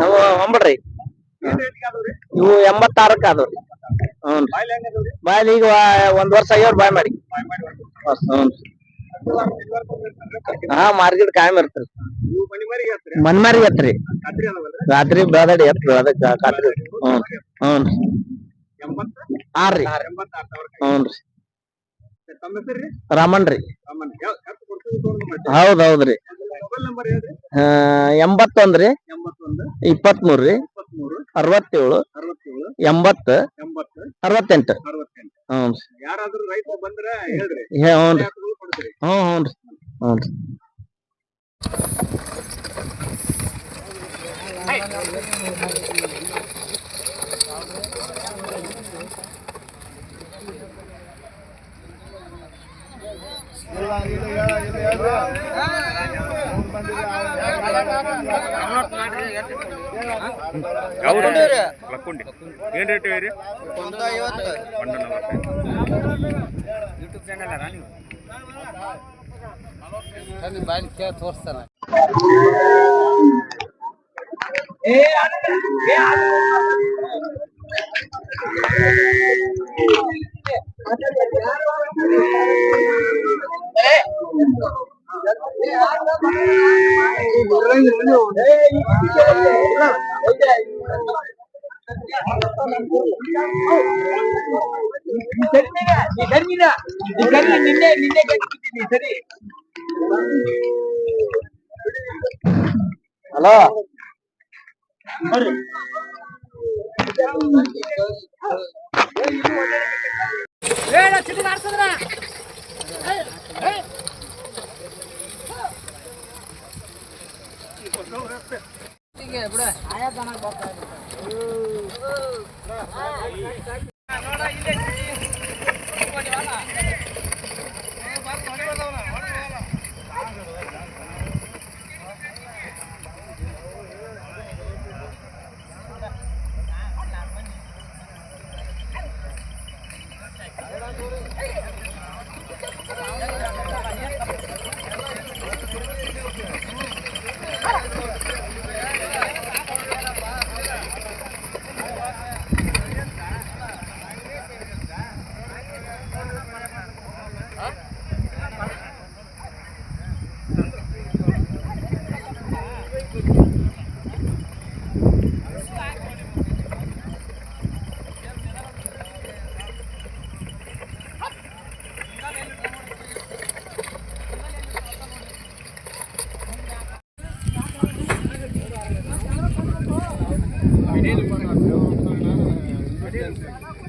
ನಾವು ಒಂಬಡ್ರಿ ಇವು ಎಂಬತ್ತಾರಕ್ಕ ಅದಾವ್ರಿ ಹ್ಞೂ ಬಾಯ್ ಈಗ ಒಂದ್ ವರ್ಷ ಆಗ್ಯಾವ್ರಿ ಬಾಯ್ ಮಾಡಿ. ಹ್ಞೂ ಹಾ ಮಾರ್ಕೆಟ್ ಕಾಯಂ ಇರ್ತ್ರಿ. ಮನ್ಮಾರಿ ಎತ್ರಿ. ರಾತ್ರಿ ಬೆಳದಡಿ ಎತ್ರಿ ಅದಕ್ಕೆ ಖಾತ್ರಿ ಹ್ಞೂ ಹ್ಞೂ ಆರ್ರಿ. ಹ್ಞೂನ್ರಿ. ರಾಮನ್. ರೀ ಹೌದ್ ಹೌದ್ರಿ. ಎಂಬತ್ತೊಂದ್ರಿ ಇಪ್ಪತ್ಮೂರ್ ರೀ. ಅರವತ್ತೇಳು. ಎಂಬತ್ತ. ಅರವತ್ತೆಂಟು. ಹ್ಞೂ ಯಾರಾದ್ರೂ ರೈತರು ಬಂದ್ರೆ ಹೇಳ್ರಿ. ಹ್ಞೂ ಹೌದು ಹೌದು ಹ್ಞೂ ಹ್ಞೂ ಹ್ಞೂ ಲಕ್ಕೊಂಡಿ ಏನ್ ರೇಟ್ ಹೇಳಿ ಒಂದು ನಲವತ್ತೈದು Halo. Mari. Gracias.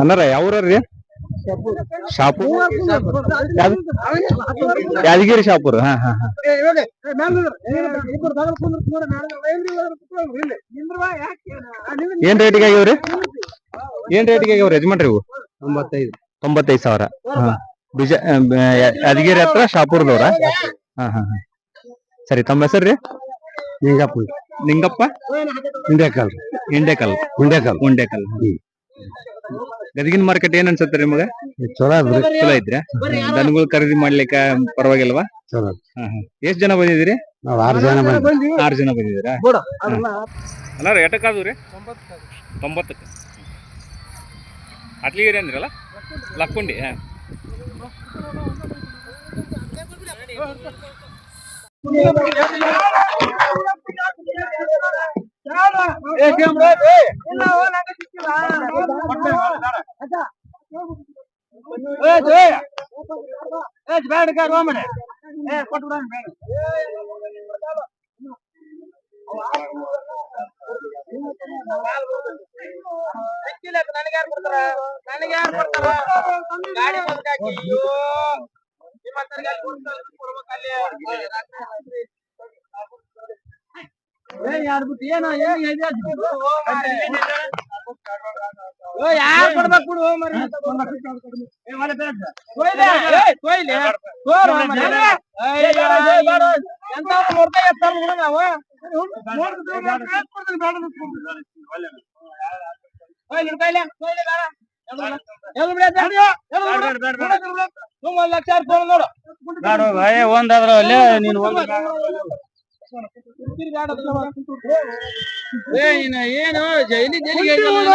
ಅನ್ನಾರ ಯಾವ್ರಿ ಶಾಪುರ್. ಯಾವ್ದು? ಯಾದಗಿರಿ ಶಾಪುರ್ ಹಾ ಹಾ ಹಾ. ಏನ್ ರೇಟಿಗೆ ಆಗ್ಯಾವ್ರಿ? ಏನ್ ರೇಟಿಗೆ ಆಗ್ಯಾವ್ರಿ ಯಜಮಾನ್ರಿ ಇವು? ತೊಂಬತ್ತೈದು. ತೊಂಬತ್ತೈದು ಸಾವಿರ ಹಾ. ಬಿಜ ಯಾದಗಿರಿ ಹತ್ರ ಶಾಪುರದವ್ರ? ಹಾ ಹಾ ಹಾ. ಸರಿ ತಮ್ಮ ಹೆಸರು ರೀ ನಿಂಗಪ್ಪ ನಿಂಗಪ್ಪ ಹಿಂಡೇಕಲ್ ಇಂಡೇಕಲ್ ಹುಂಡೇಕಲ್ ಉಂಡೇಕಲ್ ಗದಗಿನ ಮಾರ್ಕೆಟ್ ಏನ್ ಅನ್ಸತ್ತೆ ರೀ ನಿಮಗೆ? ಚಲೋ ಅದ್ರಿ. ಚಲೋ ಐತ್ರಿ ದನಗಳು ಖರೀದಿ ಮಾಡ್ಲಿಕ್ಕ ಪರವಾಗಿಲ್ವಾ? ಚಲೋ. ಹಾ ಹಾ. ಎಷ್ಟ್ ಜನ ಬಂದಿದ್ದೀರಿ? ನಾವ್ ಆರ್ ಜನ ಬಂದ್ವಿ. ಆರು ಜನ ಬಂದಿದ್ದೀರಾ? ಅಲ್ಲ ರೀ ತೊಂಬತ್ತಕ್ಕೆ. ಅಟ್ಲಿಗಿರಿ ಅಂದ್ರಲ್ಲ? ಲಕ್ಕೊಂಡಿ ಹಾಂ. பேடுக்கா ரோமனே ஏ போட்டு விடாங்க பேடு ಸಿಕ್ಕಿಲ್ಲ ನನಗ್ಯಾರು ಕೊಡ್ತಾರ? ಕೊಡ್ತಾರ? ಗಾಡಿ ಬಂದಾಕಿ ಅಯ್ಯೋ ನಿಮ್ಮಂತರ್ಗೆ ಯಾರ್ ಕೊಡ್ಬೇಕು ಬಿಡು? ಕೊಯ್ಲಿ ಎಂತ ನೋಡ್ತಾ ಇರ್ತಾರ ನಾವು ನೋಡ್ತಾ ಒಂದಾದ್ರ ಅಲ್ಲೇ ನೀನು ಒಂದ್ ಏ, ಇನ್ನ ಏನು? ಜೈಲಿ ಜೈಲಿಗೆ ಹೋಗಲ್ಲ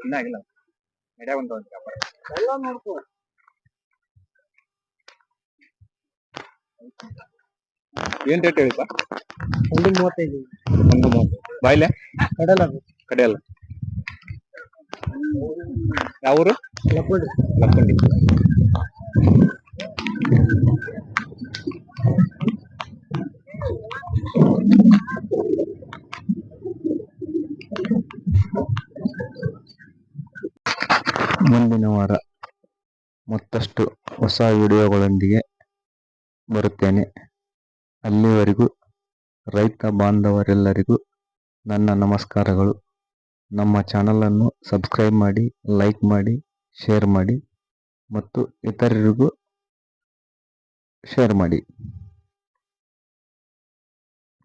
ಇನ್ನ ಆಗಿಲ್ಲ ಎಲ್ಲ ನೋಡ್ಕೋ ಏನ್ ರೇಟ್ ಹೇಳಿಪ್ಪ ಒಂದು ಮೂವತ್ತೈದು ಒಂದು ಮೂವತ್ತು ಬಾಯ್ಲೆ? ಕಡಲ ಕಡೆಯಲ್ಲ. ಯಾವೂರು? ಲಕ್ಕೋಡಿ ಮುಂದಿನ ವಾರ ಮತ್ತಷ್ಟು ಹೊಸ ವಿಡಿಯೋಗಳೊಂದಿಗೆ ಬರುತ್ತೇನೆ. ಅಲ್ಲಿವರೆಗೂ ರೈತ ಬಾಂಧವರೆಲ್ಲರಿಗೂ ನನ್ನ ನಮಸ್ಕಾರಗಳು. ನಮ್ಮ ಚಾನಲನ್ನು ಸಬ್ಸ್ಕ್ರೈಬ್ ಮಾಡಿ, ಲೈಕ್ ಮಾಡಿ ಶೇರ್ ಮಾಡಿ ಮತ್ತು ಇತರರಿಗೂ ಶೇರ್ ಮಾಡಿ.